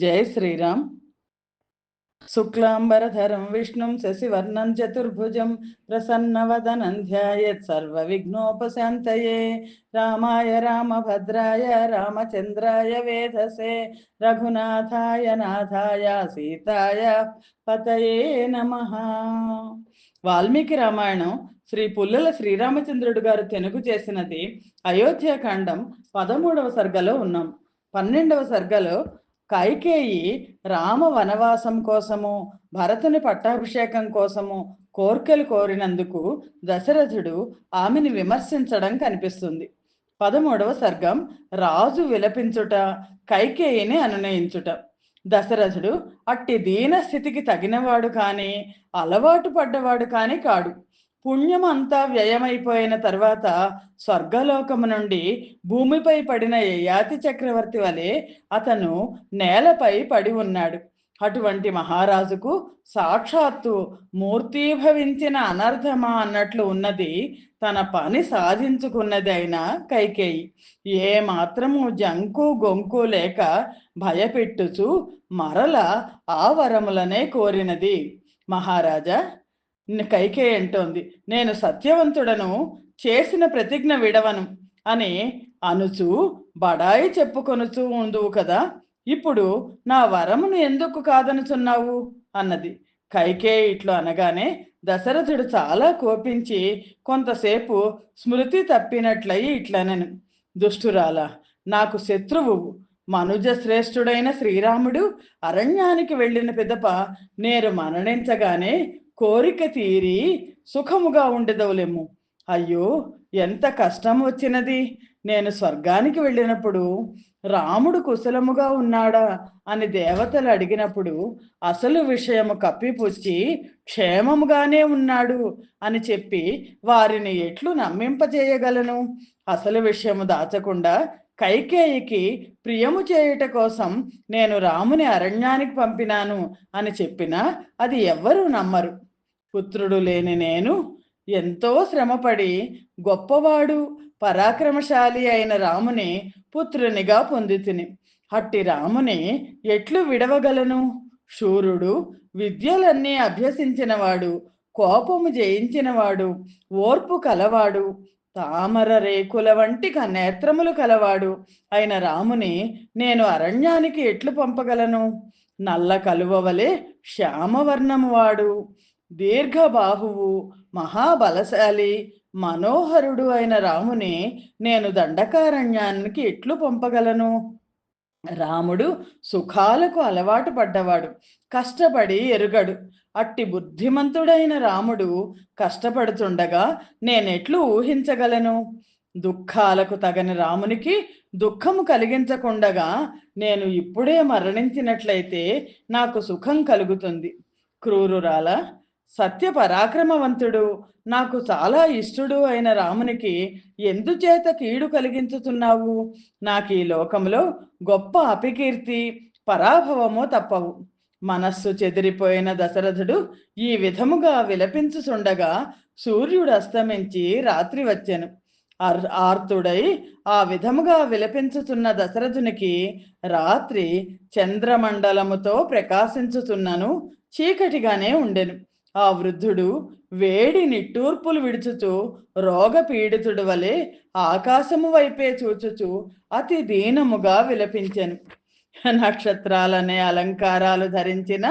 జై శ్రీరామ్. శుక్లాంబరధరం విష్ణుం శశివర్ణం చతుర్భుజం ప్రసన్నవదనం ధ్యాయత్ సర్వవిఘ్నోపశాంతయే. రామాయ రామభద్రాయ రామచంద్రాయ వేధసే. రఘునాథాయ నాథాయ సీతాయ పతయే నమ. వాల్మీకి రామాయణం శ్రీ పుల్లల శ్రీరామచంద్రుడు గారు తెనుగు చేసినది అయోధ్యకాండం పదమూడవ సర్గలో ఉన్నాం. పన్నెండవ సర్గలో కైకేయి రామ వనవాసం కోసము భరతుని పట్టాభిషేకం కోసము కోర్కెలు కోరినందుకు దశరథుడు ఆమెని విమర్శించడం కనిపిస్తుంది. పదమూడవ సర్గం రాజు విలపించుట కైకేయిని అనునయించుట. దశరథుడు అట్టి దీన స్థితికి తగినవాడు కానీ అలవాటు పడ్డవాడు కానీ కాడు. పుణ్యం అంతా వ్యయమైపోయిన తర్వాత స్వర్గలోకము నుండి భూమిపై పడిన యయాతి చక్రవర్తి వలె అతను నేలపై పడి ఉన్నాడు. అటువంటి మహారాజుకు సాక్షాత్తు మూర్తీభవించిన అనర్థమా అన్నట్లు ఉన్నది తన పని సాధించుకున్నది అయిన కైకేయి. ఏ మాత్రము జంకు గొంకు లేక భయపెట్టుచు మరల ఆ వరములనే కోరినది. మహారాజా కైకేయి అంటోంది. నేను సత్యవంతుడను చేసిన ప్రతిజ్ఞ విడవను అని అనుచు బడాయి చెప్పుకొనుచు ఉందువు కదా. ఇప్పుడు నా వరమును ఎందుకు కాదనుచున్నావు? అన్నది. కైకేయి ఇట్లు అనగానే దశరథుడు చాలా కోపించి కొంతసేపు స్మృతి తప్పినట్లయి ఇట్లనను. దుష్టురాల నాకు శత్రువు. మనుజ శ్రేష్ఠుడైన శ్రీరాముడు అరణ్యానికి వెళ్ళిన పిదప నేను మరణించగానే కోరిక తీరి సుఖముగా ఉండెదవులేము. అయ్యో ఎంత కష్టం వచ్చినది. నేను స్వర్గానికి వెళ్ళినప్పుడు రాముడు కుశలముగా ఉన్నాడా అని దేవతలు అడిగినప్పుడు అసలు విషయము కప్పిపుచ్చి క్షేమముగానే ఉన్నాడు అని చెప్పి వారిని ఎట్లు నమ్మింపజేయగలను? అసలు విషయము దాచకుండా కైకేయికి ప్రియము చేయుట కోసం నేను రాముని అరణ్యానికి పంపినాను అని చెప్పినా అది ఎవ్వరూ నమ్మరు. పుత్రుడు లేని నేను ఎంతో శ్రమపడి గొప్పవాడు పరాక్రమశాలి అయిన రాముని పుత్రునిగా పొందితిని. అట్టి రాముని ఎట్లు విడవగలను? శూరుడు విద్యలన్నీ అభ్యసించినవాడు కోపము జయించినవాడు ఓర్పు కలవాడు తామర రేకుల వంటి నేత్రములు కలవాడు అయిన రాముని నేను అరణ్యానికి ఎట్లు పంపగలను? నల్ల కలువవలే శ్యామవర్ణము వాడు. దీర్ఘబాహువు మహాబలశాలి మనోహరుడు అయిన రాముని నేను దండకారణ్యానికి ఎట్లు పంపగలను. రాముడు సుఖాలకు అలవాటు పడ్డవాడు కష్టపడి ఎరుగడు. అట్టి బుద్ధిమంతుడైన రాముడు కష్టపడుతుండగా నేనెట్లు ఊహించగలను? దుఃఖాలకు తగని రామునికి దుఃఖము కలిగించకుండగా నేను ఇప్పుడే మరణించినట్లయితే నాకు సుఖం కలుగుతుంది. క్రూరురాలా సత్య పరాక్రమవంతుడు నాకు చాలా ఇష్టడు అయిన రామునికి ఎందుచేత కీడు కలిగించుతున్నావు? నాకు ఈ లోకంలో గొప్ప అపికీర్తి పరాభవము తప్పవు. మనస్సు చెదిరిపోయిన దశరథుడు ఈ విధముగా విలపించుచుండగా సూర్యుడు అస్తమించి రాత్రి వచ్చెను. ఆర్ ఆర్తుడై ఆ విధముగా విలపించుతున్న దశరథునికి రాత్రి చంద్రమండలముతో ప్రకాశించుతున్నను చీకటిగానే ఉండెను. ఆ వృద్ధుడు వేడి నిట్టూర్పులు విడుచుచు రోగపీడితుడు వలె ఆకాశము వైపే చూచుచు అతి దీనముగా విలపించెను. నక్షత్రాలనే అలంకారాలు ధరించిన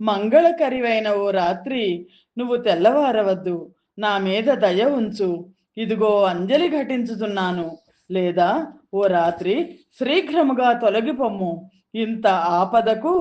మంగళకరివైన ఓ రాత్రి నువ్వు తెల్లవారవద్దు నా మీద దయ ఉంచు ఇదిగో అంజలి ఘటించుతున్నాను లేదా ఓ రాత్రి శీఘ్రముగా తొలగిపొమ్ము ఇంత ఆపదకు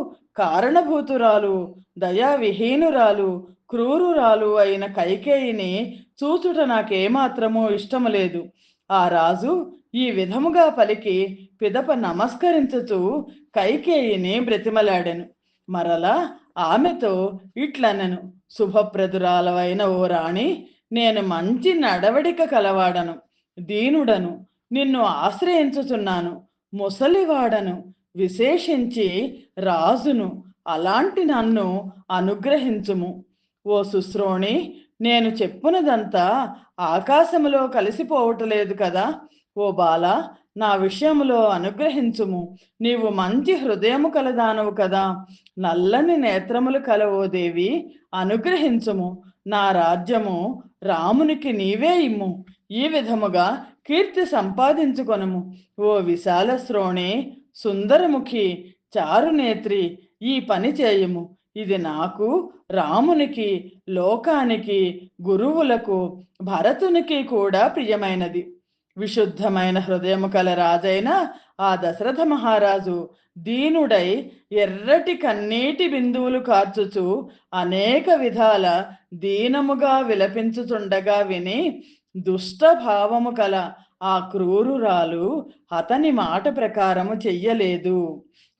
కారణభూతురాలు దయా విహీనురాలు క్రూరురాలు అయిన కైకేయిని చూచుట నాకేమాత్రమూ ఇష్టము లేదు ఆ రాజు ఈ విధముగా పలికి పిదప నమస్కరించుచు కైకేయిని బ్రతిమలాడెను. మరలా ఆమెతో ఇట్లనెను శుభప్రదురాలవైన ఓ రాణి నేను మంచి నడవడిక కలవాడను. దీనుడను నిన్ను ఆశ్రయించుచున్నాను. ముసలివాడను విశేషించి రాజును అలాంటి నన్ను అనుగ్రహించుము. ఓ శుశ్రోణి నేను చెప్పునదంతా ఆకాశములో కలిసిపోవటలేదు కదా. ఓ బాల నా విషయములో అనుగ్రహించుము. నీవు మంచి హృదయము కలదానవు కదా. నల్లని నేత్రములు కలవో దేవి అనుగ్రహించుము. నా రాజ్యము రామునికి నీవే ఇమ్ము. ఈ విధముగా కీర్తి సంపాదించుకొనుము. ఓ విశాల శ్రోణి సుందరముఖి చారునేత్రి ఈ పని చేయము. ఇది నాకు రామునికి లోకానికి గురువులకు భరతునికి కూడా ప్రియమైనది. విశుద్ధమైన హృదయము కల రాజైన ఆ దశరథ మహారాజు దీనుడై ఎర్రటి కన్నీటి బిందువులు కార్చుచు అనేక విధాల దీనముగా విలపించుచుండగా విని దుష్ట భావము కల ఆ క్రూరురాలు అతని మాట ప్రకారము చెయ్యలేదు.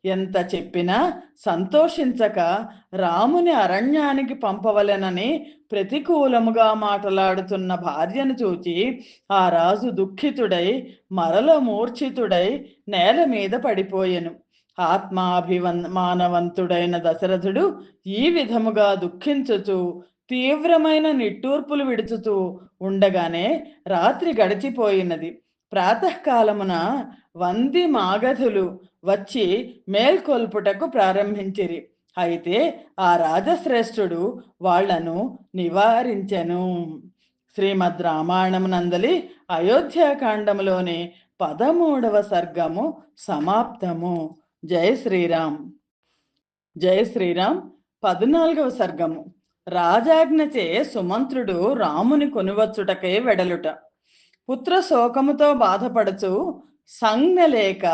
ఎంత చెప్పినా సంతోషించక రాముని అరణ్యానికి పంపవలెనని ప్రతికూలముగా మాట్లాడుతున్న భార్యను చూచి ఆ రాజు దుఃఖితుడై మరల మూర్ఛితుడై నేల మీద పడిపోయెను. ఆత్మాభివన్ మానవంతుడైన దశరథుడు ఈ విధముగా దుఃఖించుచు తీవ్రమైన నిట్టూర్పులు విడుచుతూ ఉండగానే రాత్రి గడిచిపోయినది. ప్రాతకాలమున వంది మాగధులు వచ్చి మేల్కొల్పుటకు ప్రారంభించిరి. అయితే ఆ రాజశ్రేష్ఠుడు వాళ్ళను నివారించెను. శ్రీమద్ రామాయణమునందలి అయోధ్యాకాండములోని పదమూడవ సర్గము సమాప్తము. జై శ్రీరామ్. జై శ్రీరామ్. పద్నాలుగవ సర్గము. రాజాజ్ఞచే సుమంత్రుడు రాముని కొనువచ్చుటకే వెడలుట. పుత్ర శోకముతో బాధపడుచు సంజ్ఞ లేక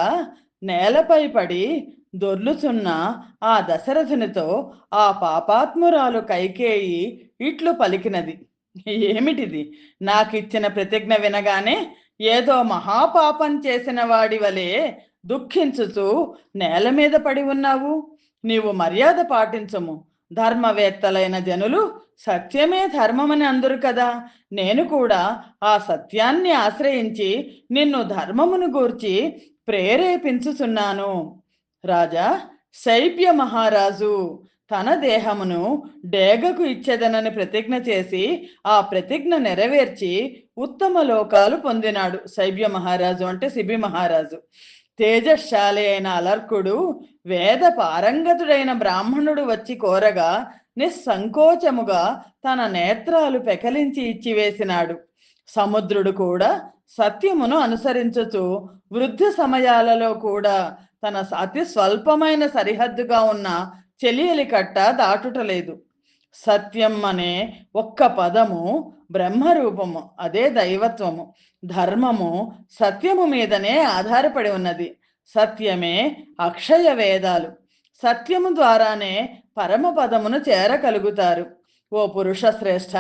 నేలపై పడి దొర్లుచున్న ఆ దశరథునితో ఆ పాపాత్మురాలు కైకేయి ఇట్లు పలికినది. ఏమిటిది? నాకిచ్చిన ప్రతిజ్ఞ వినగానే ఏదో మహాపాపం చేసిన వాడి వలె దుఃఖించుచు నేల మీద పడి ఉన్నావు. నీవు మర్యాద పాటించము. ధర్మవేత్తలైన జనులు సత్యమే ధర్మమని అందరు కదా. నేను కూడా ఆ సత్యాన్ని ఆశ్రయించి నిన్ను ధర్మమును గూర్చి ప్రేరేపించుచున్నాను. రాజా శైబ్య మహారాజు తన దేహమును డేగకు ఇచ్చేదనని ప్రతిజ్ఞ చేసి ఆ ప్రతిజ్ఞ నెరవేర్చి ఉత్తమ లోకాలు పొందినాడు శైబ్య మహారాజు అంటే శిబి మహారాజు. తేజశాలి అయిన అలర్కుడు వేద పారంగతుడైన బ్రాహ్మణుడు వచ్చి కోరగా నిస్సంకోచముగా తన నేత్రాలు పెకలించి ఇచ్చివేసినాడు. సముద్రుడు కూడా సత్యమును అనుసరించుచు వృద్ధ సమయాలలో కూడా తన అతి స్వల్పమైన సరిహద్దుగా ఉన్న చెలియలి కట్ట దాటుటలేదు. సత్యం అనే ఒక్క పదము బ్రహ్మరూపము అదే దైవత్వము. ధర్మము సత్యము మీదనే ఆధారపడి ఉన్నది. సత్యమే అక్షయ వేదాలు. సత్యము ద్వారానే పరమపదమును చేరగలుగుతారు ఓ పురుష శ్రేష్ఠ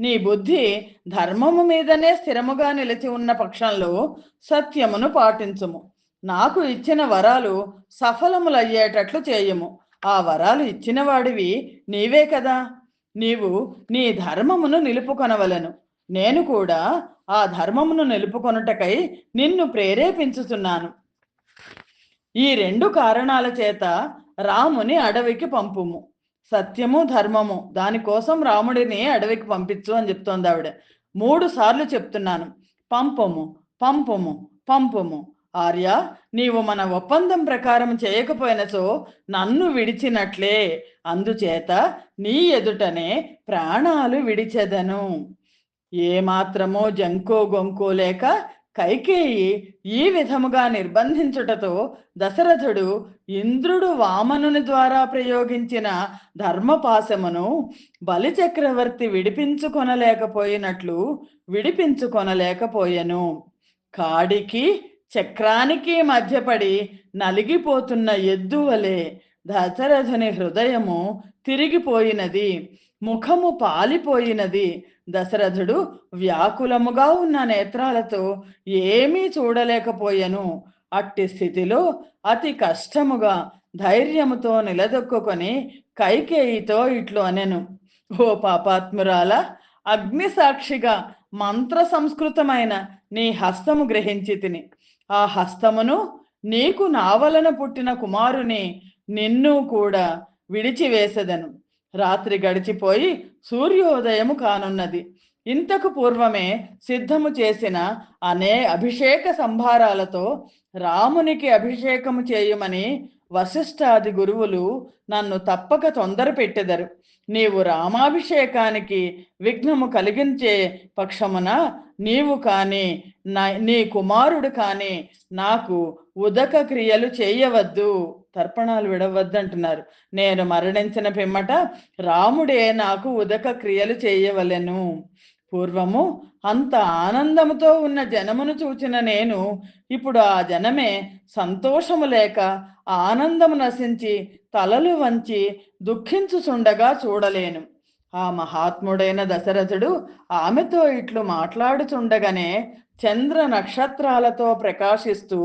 నీ బుద్ధి ధర్మము మీదనే స్థిరముగా నిలిచి ఉన్న పక్షంలో సత్యమును పాటించుము. నాకు ఇచ్చిన వరాలు సఫలములయ్యేటట్లు చేయము. ఆ వరాలు ఇచ్చిన వాడివి నీవే కదా. నీవు నీ ధర్మమును నిలుపుకొనవలను. నేను కూడా ఆ ధర్మమును నిలుపుకొనుటకై నిన్ను ప్రేరేపించుతున్నాను ఈ రెండు కారణాల చేత రాముని అడవికి పంపుము. సత్యము ధర్మము దానికోసం రాముడిని అడవికి పంపించు అని చెప్తోంది ఆవిడ. మూడు సార్లు చెప్తున్నాను. పంపము పంపము పంపము. ఆర్య నీవు మన ఒప్పందం ప్రకారం చేయకపోయినసో నన్ను విడిచినట్లే. అందుచేత నీ ఎదుటనే ప్రాణాలు విడిచెదను. ఏమాత్రమో జంకో గొంకో లేక కైకేయి ఈ విధముగా నిర్బంధించుటతో దశరథుడు ఇంద్రుడు వామనుని ద్వారా ప్రయోగించిన ధర్మపాశమును బలిచక్రవర్తి విడిపించుకొనలేకపోయినట్లు విడిపించుకొనలేకపోయెను. కాడికి చక్రానికి మధ్యపడి నలిగిపోతున్న ఎద్దువలే దశరథుని హృదయము తిరిగిపోయినది. ముఖము పాలిపోయినది దశరథుడు వ్యాకులముగా ఉన్న నేత్రాలతో ఏమీ చూడలేకపోయెను. అట్టి స్థితిలో అతి కష్టముగా ధైర్యముతో నిలదొక్కుకొని కైకేయితో ఇట్లు అనెను. ఓ పాపాత్మురాల అగ్ని సాక్షిగా మంత్ర సంస్కృతమైన నీ హస్తము గ్రహించి తిని. ఆ హస్తమును నీకు నావలన పుట్టిన కుమారుని నిన్ను కూడా విడిచివేసెదను. రాత్రి గడిచిపోయి సూర్యోదయము కానున్నది. ఇంతకు పూర్వమే సిద్ధము చేసిన అనే అభిషేక సంభారాలతో రామునికి అభిషేకము చేయమని వశిష్ఠాది గురువులు నన్ను తప్పక తొందర పెట్టెదరు. నీవు రామాభిషేకానికి విఘ్నము కలిగించే పక్షమున నీవు కాని నీ కుమారుడు కాని నాకు ఉదక క్రియలు చేయవద్దు. తర్పణాలు విడవద్దంటున్నారు. నేను మరణించిన పిమ్మట రాముడే నాకు ఉదక క్రియలు చేయవలెను. పూర్వము అంత ఆనందముతో ఉన్న జనమును చూచిన నేను ఇప్పుడు ఆ జనమే సంతోషము లేక ఆనందము నశించి తలలు వంచి దుఃఖించుచుండగా చూడలేను. ఆ మహాత్ముడైన దశరథుడు ఆమెతో ఇట్లు మాట్లాడుచుండగానే చంద్ర నక్షత్రాలతో ప్రకాశిస్తూ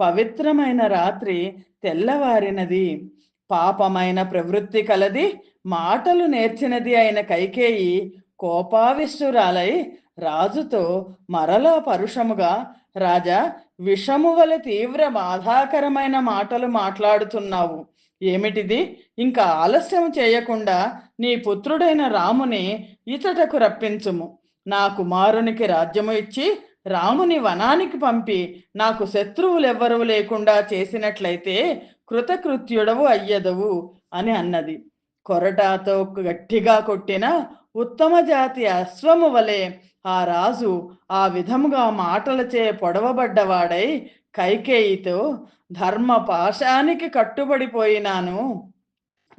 పవిత్రమైన రాత్రి తెల్లవారినది పాపమైన ప్రవృత్తి కలది మాటలు నేర్చినది అయిన కైకేయి కోపావిష్ణురాలై రాజుతో మరలా పరుషముగా రాజా విషము వలె తీవ్ర బాధాకరమైన మాటలు మాట్లాడుతున్నావు. ఏమిటిది? ఇంకా ఆలస్యం చేయకుండా నీ పుత్రుడైన రాముని ఇతటకు రప్పించుము. నా కుమారునికి రాజ్యము ఇచ్చి రాముని వనానికి పంపి నాకు శత్రువులెవ్వరూ లేకుండా చేసినట్లయితే కృతకృత్యుడవు అయ్యదవు అని అన్నది. కొరటాతో గట్టిగా కొట్టిన ఉత్తమ జాతి అశ్వము వలె ఆ రాజు ఆ విధముగా మాటలచే పొడవబడ్డవాడై కైకేయితో ధర్మ పాశానికి కట్టుబడిపోయినాను.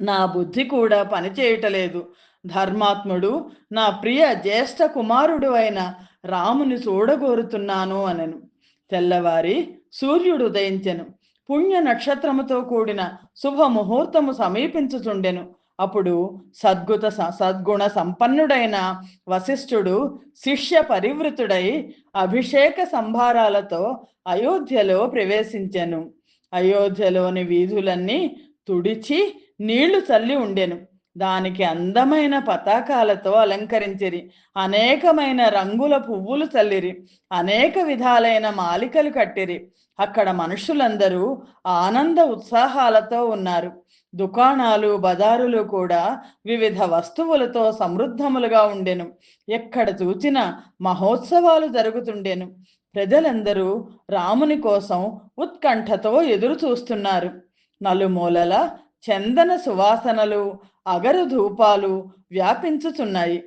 నా బుద్ధి కూడా పనిచేయటలేదు. ధర్మాత్ముడు నా ప్రియ జ్యేష్ఠ కుమారుడు అయిన రాముని చూడగోరుతున్నాను అనెను. తెల్లవారి సూర్యుడు ఉదయించెను. పుణ్య నక్షత్రముతో కూడిన శుభ ముహూర్తము సమీపించుచుండెను. అప్పుడు సద్గుత స- సద్గుణ సంపన్నుడైన వశిష్ఠుడు శిష్య పరివృతుడై అభిషేక సంభారాలతో అయోధ్యలో ప్రవేశించెను. అయోధ్యలోని వీధులన్నీ తుడిచి నీళ్ళు చల్లి ఉండెను. దానికి అందమైన పతాకాలతో అలంకరించిరి. అనేకమైన రంగుల పువ్వులు చల్లిరి. అనేక విధాలైన మాలికలు కట్టిరి. అక్కడ మనుషులందరూ ఆనంద ఉత్సాహాలతో ఉన్నారు. దుకాణాలు బజారులు కూడా వివిధ వస్తువులతో సమృద్ధములుగా ఉండెను. ఎక్కడ చూచిన మహోత్సవాలు జరుగుతుండెను. ప్రజలందరూ రాముని కోసం ఉత్కంఠతో ఎదురు చూస్తున్నారు నలుమూలల చందన సువాసనలు అగరు ధూపాలు వ్యాపించుచున్నాయి.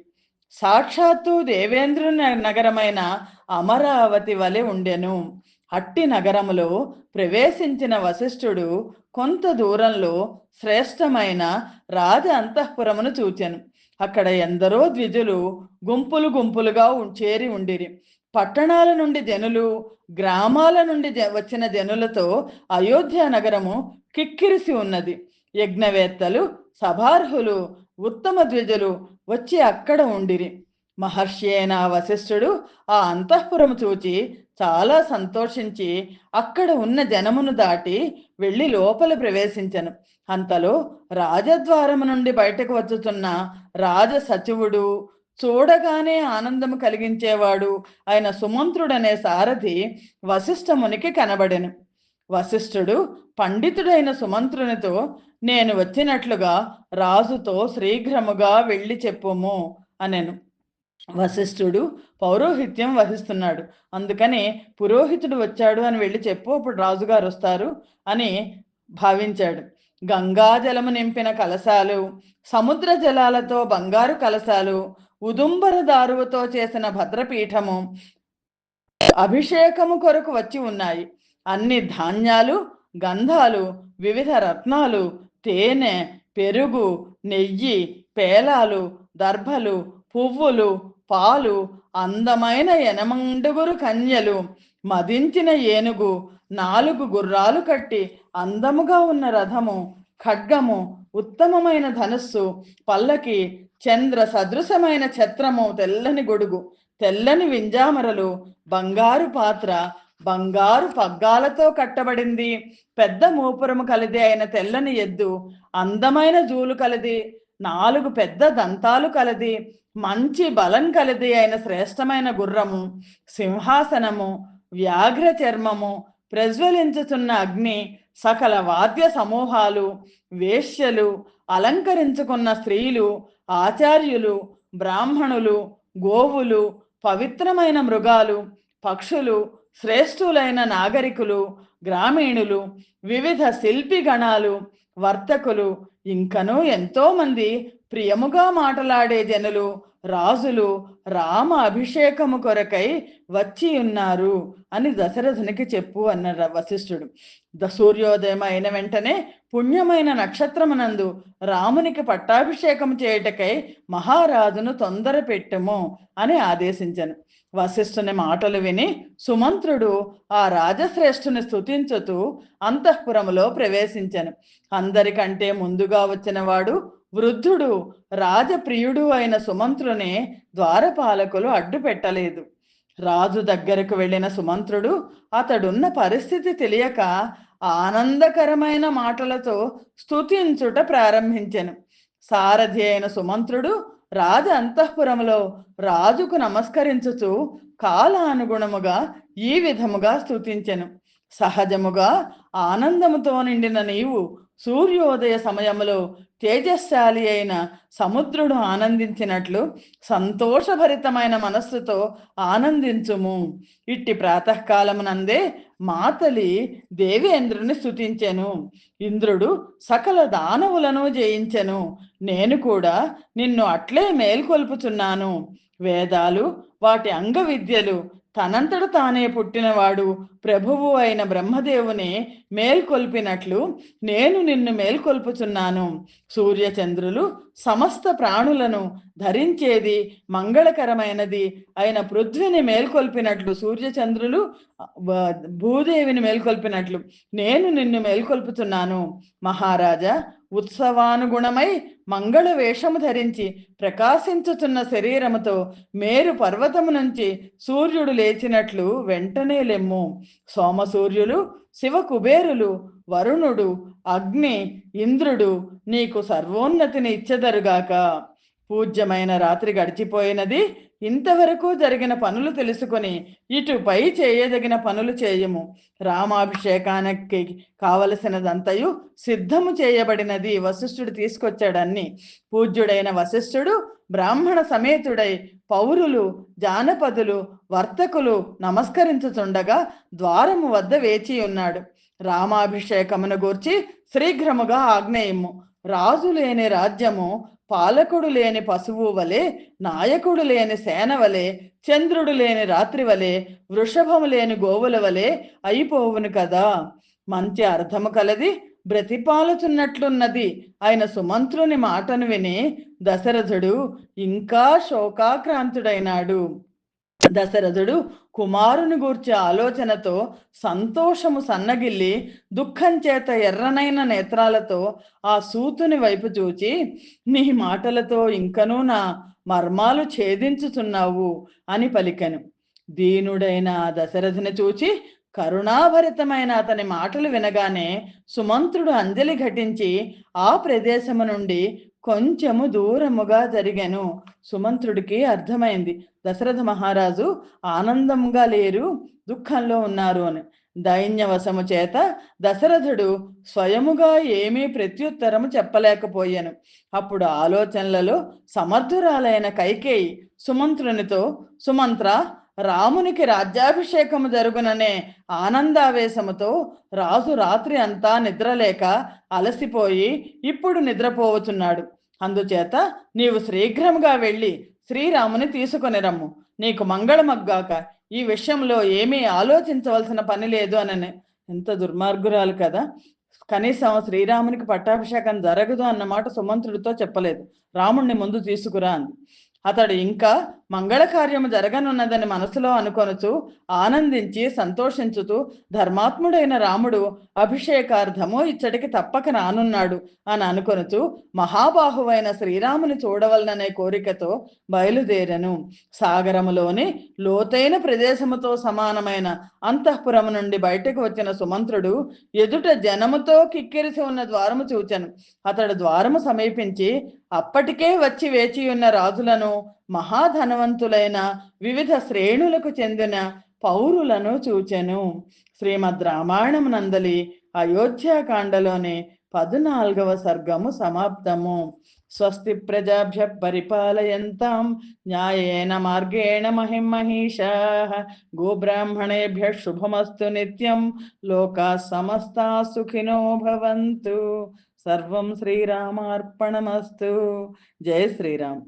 సాక్షాత్తు దేవేంద్ర నగరమైన అమరావతి వలె ఉండెను. అట్టి నగరములో ప్రవేశించిన వశిష్ఠుడు కొంత దూరంలో శ్రేష్టమైన రాజ అంతఃపురమును చూచెను. అక్కడ ఎందరో ద్విజులు గుంపులు గుంపులుగా చేరి ఉండిరి. పట్టణాల నుండి జనులు గ్రామాల నుండి జ- వచ్చిన జనులతో అయోధ్య నగరము కిక్కిరిసి ఉన్నది. యజ్ఞవేత్తలు సభార్హులు ఉత్తమ ద్విజలు వచ్చి అక్కడ ఉండిరి. మహర్షి అయిన వశిష్ఠుడు ఆ అంతఃపురము చూచి చాలా సంతోషించి అక్కడ ఉన్న జనమును దాటి వెళ్ళి లోపల ప్రవేశించను. అంతలో రాజద్వారము నుండి బయటకు వచ్చుతున్న రాజ సచివుడు చూడగానే ఆనందము కలిగించేవాడు ఆయన సుమంత్రుడనే సారథి వశిష్ఠమునికి కనబడెను. వశిష్ఠుడు పండితుడైన సుమంత్రునితో నేను వచ్చినట్లుగా రాజుతో శీఘ్రముగా వెళ్ళి చెప్పుము అనెను. వశిష్ఠుడు పౌరోహిత్యం వహిస్తున్నాడు. అందుకని పురోహితుడు వచ్చాడు అని వెళ్ళి చెప్పు అప్పుడు రాజుగారు వస్తారు అని భావించాడు. గంగాజలము నింపిన కలశాలు సముద్ర జలాలతో బంగారు కలశాలు ఉదుంబర దారువుతో చేసిన భద్రపీఠము అభిషేకము కొరకు వచ్చి ఉన్నాయి. అన్ని ధాన్యాలు గంధాలు వివిధ రత్నాలు తేనె పెరుగు నెయ్యి పేలాలు దర్భలు పువ్వులు పాలు అందమైన ఎనమండుగురు కన్యలు మదించిన ఏనుగు నాలుగు గుర్రాలు కట్టి అందముగా ఉన్న రథము ఖడ్గము ఉత్తమమైన ధనుస్సు పల్లకి చంద్ర సదృశమైన ఛత్రము తెల్లని గొడుగు తెల్లని వింజామరలు బంగారు పాత్ర బంగారు పగ్గాలతో కట్టబడింది. పెద్ద మూపురము కలిది అయిన తెల్లని ఎద్దు అందమైన జూలు కలది నాలుగు పెద్ద దంతాలు కలది మంచి బలం కలిది అయిన శ్రేష్టమైన గుర్రము సింహాసనము వ్యాఘ్ర చర్మము ప్రజ్వలించుతున్న అగ్ని సకల వాద్య సమూహాలు వేశ్యలు అలంకరించుకున్న స్త్రీలు ఆచార్యులు బ్రాహ్మణులు గోవులు పవిత్రమైన మృగాలు పక్షులు శ్రేష్ఠులైన నాగరికులు గ్రామీణులు వివిధ శిల్పి గణాలు వర్తకులు ఇంకనూ ఎంతో మంది ప్రియముగా మాటలాడే జనులు రాజులు రామ అభిషేకము కొరకై వచ్చి ఉన్నారు అని దశరథునికి చెప్పు అన్న వశిష్ఠుడు. ద సూర్యోదయం అయిన వెంటనే పుణ్యమైన నక్షత్రమునందు రామునికి పట్టాభిషేకం చేయుటకై మహారాజును తొందర పెట్టుము అని ఆదేశించను. వశిష్ఠుని మాటలు విని సుమంత్రుడు ఆ రాజశ్రేష్ఠుని స్థుతించుతూ అంతఃపురములో ప్రవేశించను. అందరికంటే ముందుగా వచ్చిన వాడు వృద్ధుడు రాజప్రియుడు అయిన సుమంత్రుని ద్వారపాలకులు అడ్డు పెట్టలేదు రాజు దగ్గరకు వెళ్ళిన సుమంత్రుడు అతడున్న పరిస్థితి తెలియక ఆనందకరమైన మాటలతో స్థుతించుట ప్రారంభించెను. సారథి అయిన సుమంత్రుడు రాజు అంతఃపురములో రాజుకు నమస్కరించుచు కాలానుగుణముగా ఈ విధముగా స్థుతించెను సహజముగా ఆనందముతో నిండిన నీవు సూర్యోదయ సమయములో తేజశాలి అయిన సముద్రుడు ఆనందించినట్లు సంతోషభరితమైన మనస్సుతో ఆనందించుము. ఇట్టి ప్రాతకాలమునందే మాతలి దేవేంద్రుని స్తుతించెను. ఇంద్రుడు సకల దానవులను జయించెను. నేను కూడా నిన్ను అట్లే మేల్కొల్పుచున్నాను. వేదాలు వాటి అంగ విద్యలు తనంతట తానే పుట్టినవాడు ప్రభువు అయిన బ్రహ్మదేవుని మేల్కొల్పినట్లు నేను నిన్ను మేల్కొల్పుచున్నాను. సూర్యచంద్రులు సమస్త ప్రాణులను ధరించేది మంగళకరమైనది అయిన పృథ్విని మేల్కొల్పినట్లు సూర్యచంద్రులు భూదేవిని మేల్కొల్పినట్లు నేను నిన్ను మేల్కొల్పుతున్నాను మహారాజా ఉత్సవానుగుణమై మంగళ వేషము ధరించి ప్రకాశించుతున్న శరీరముతో మేరు పర్వతము నుంచి సూర్యుడు లేచినట్లు వెంటనే లెమ్ము. సోమసూర్యులు శివ కుబేరులు వరుణుడు అగ్ని ఇంద్రుడు నీకు సర్వోన్నతిని ఇచ్చెదరుగాక. పూజ్యమైన రాత్రి గడిచిపోయినది ఇంతవరకు జరిగిన పనులు తెలుసుకొని ఇటుపై చేయదగిన పనులు చేయము. రామాభిషేకానికి కావలసినదంతయు సిద్ధము చేయబడినది వశిష్ఠుడు తీసుకొచ్చాడన్ని. పూజ్యుడైన వశిష్ఠుడు బ్రాహ్మణ సమేతుడై పౌరులు జానపదులు వర్తకులు నమస్కరించుచుండగా ద్వారము వద్ద వేచి ఉన్నాడు. రామాభిషేకమును గూర్చి శీఘ్రముగా ఆగ్నేయము రాజు లేని రాజ్యము పాలకుడు లేని పశువు వలె నాయకుడు లేని సేన వలె చంద్రుడు లేని రాత్రి వలె వృషభము లేని గోవుల వలె అయిపోవును కదా. మంచి అర్థము కలది బ్రతిపాలుచున్నట్లున్నది ఆయన సుమంత్రుని మాటను విని దశరథుడు ఇంకా శోకాక్రాంతుడైనాడు. దశరథుడు కుమారుని గూర్చి ఆలోచనతో సంతోషము సన్నగిల్లి దుఃఖం చేత ఎర్రనైన నేత్రాలతో ఆ సూతుని వైపు చూచి నీ మాటలతో ఇంకనూ నా మర్మాలు ఛేదించుచున్నావు అని పలికెను. దీనుడైన దశరథుని చూచి కరుణాభరితమైన అతని మాటలు వినగానే సుమంత్రుడు అంజలి ఘటించి ఆ ప్రదేశము నుండి కొంచెము దూరముగా జరిగాను. సుమంత్రుడికి అర్థమైంది. దశరథ మహారాజు ఆనందంగా లేరు దుఃఖంలో ఉన్నారు అని. దైన్యవశము చేత దశరథుడు స్వయముగా ఏమీ ప్రత్యుత్తరము చెప్పలేకపోయాను. అప్పుడు ఆలోచనలలో సమర్థురాలైన కైకేయి సుమంత్రునితో సుమంత్ర రామునికి రాజ్యాభిషేకము జరుగుననే ఆనందావేశముతో రాజు రాత్రి అంతా నిద్రలేక అలసిపోయి ఇప్పుడు నిద్రపోవచున్నాడు అందుచేత నీవు శీఘ్రముగా వెళ్ళి శ్రీరాముని తీసుకొని రమ్ము. నీకు మంగళమగ్గాక. ఈ విషయంలో ఏమీ ఆలోచించవలసిన పని లేదు అనని. ఎంత దుర్మార్గురాలు కదా. కనీసం శ్రీరామునికి పట్టాభిషేకం జరగదు అన్నమాట సుమంత్రుడితో చెప్పలేదు. రాముణ్ణి ముందు తీసుకురా అంది. అతడు ఇంకా మంగళకార్యము జరగనున్నదని మనసులో అనుకొనుచు ఆనందించి సంతోషించుతూ ధర్మాత్ముడైన రాముడు అభిషేకార్థము ఇచ్చటికి తప్పక రానున్నాడు అని అనుకొనుచు మహాబాహువైన శ్రీరాముని చూడవలననే కోరికతో బయలుదేరను. సాగరములోని లోతైన ప్రదేశముతో సమానమైన అంతఃపురము నుండి బయటకు వచ్చిన సుమంత్రుడు ఎదుట జనముతో కిక్కిరిసి ఉన్న ద్వారము చూచను. అతడు ద్వారము సమీపించి అప్పటికే వచ్చి వేచి ఉన్న రాజులను మహాధనవంతులైన వివిధ శ్రేణులకు చెందిన పౌరులను చూచెను. శ్రీమద్ రామాయణం నందలి అయోధ్యాకాండలోని పద్నాలుగవ సర్గము సమాప్తము. స్వస్తి ప్రజాభ్య పరిపాలయంతాం. న్యాయేన మార్గేణ మహిం మహిషా గోబ్రాహ్మణేభ్య శుభమస్తు నిత్యం. లోకా సమస్తా సుఖినో భవంతు. సర్వం శ్రీరామార్పణమస్తు. జయ శ్రీరామ్.